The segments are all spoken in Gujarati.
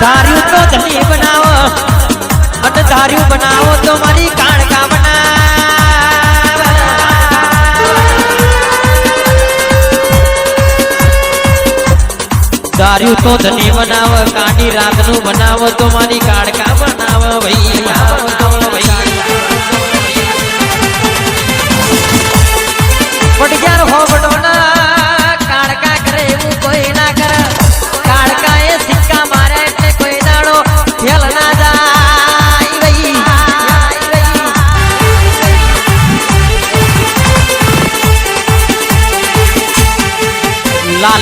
ધાર્યું તો ધની બનાવો. અને ધાર્યું બનાવો તો મારી કાણકા બનાવ. ધાર્યું તો ધની બનાવો કાઢી રાતનું બનાવો તો મારી કાળકા બનાવો ભૈયા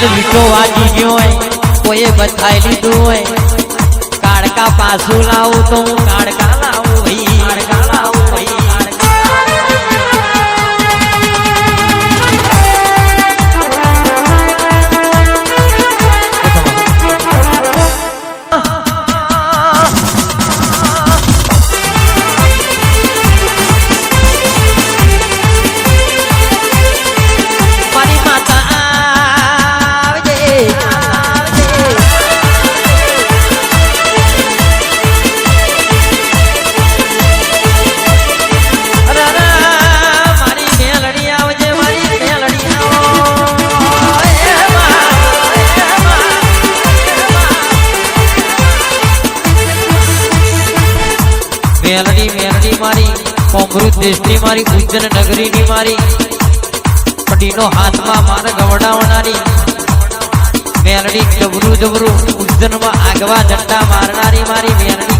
લાલ મીઠો વાગી ગયો હોય, કોઈએ બતાવી લીધું હોય. કાળકા પાછું લાવું તો હું કાળકા મેલડી મેલડી મારી કોમૃત દેશની મારી, ઉજ્જૈન નગરીની મારી. પટીનો હાથમાં માર ગવડાવનારી. મેલડી જબરું જબરું ઉજ્જૈનમાં આગવા ઝંડા મારનારી મારી મેલડી.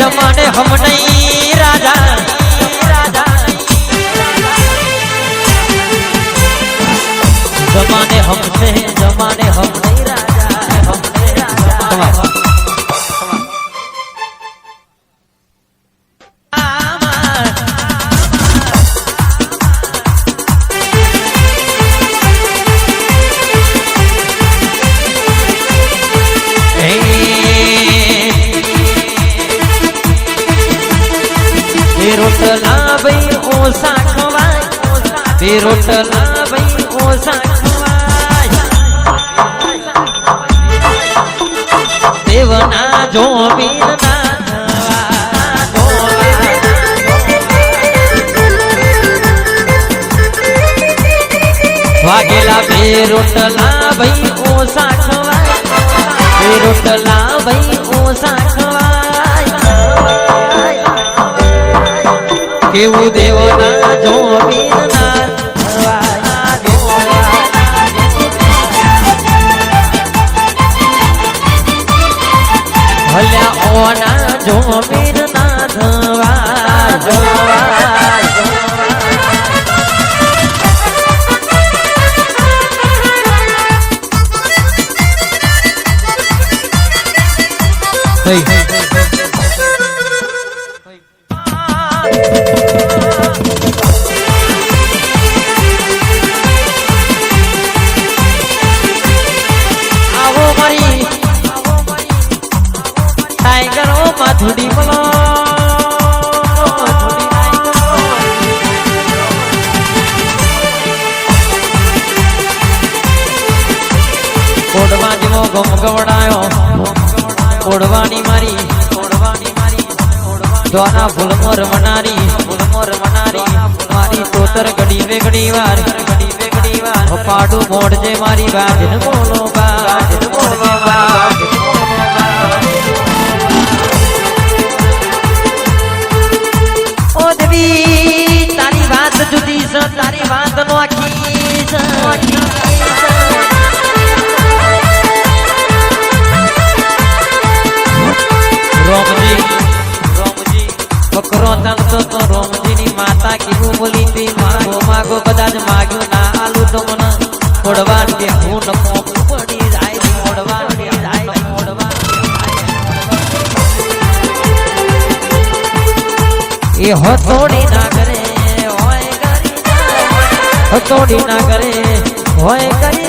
જમાને હમ નહીં રાજા. જમાને હમ નહીં ખવાય એ રોટલા ભાઈ ઓસા ખવાય દેવના જો વીરના વાગેલા બે રોટલા ભાઈ ઓસા ખવાય બે રોટલા ભાઈ ઓસા ખવાય કેવું દેવના જો ભલ્યા ઓના જો વીરના ધવા જોવા ટાઈગરો માથુડી મલો કોડવા જેવો ગમ ગવડાયો. કોડવાની મારી. કોડવાની મારી દ્વાના ફૂલમોર મનારી. ફૂલમોર મનારી મારી તોતર ઘડી વે ઘડી વાર. ઘડી વે ઘડી વાર પાડું મોડજે મારી બાજન બોલો બાજન વાત નોખી નોખી રોમજી રોમજી બકરો ચાલતો તો રોમજીની માતા કેવું બોલી તી માગો માગો કદાચ માગ્યું ના આલુ તો મને ખોડવા કે હું નમો પડી જાય ખોડવા એ હથોડી હથોડી ના કરે. હોય કરી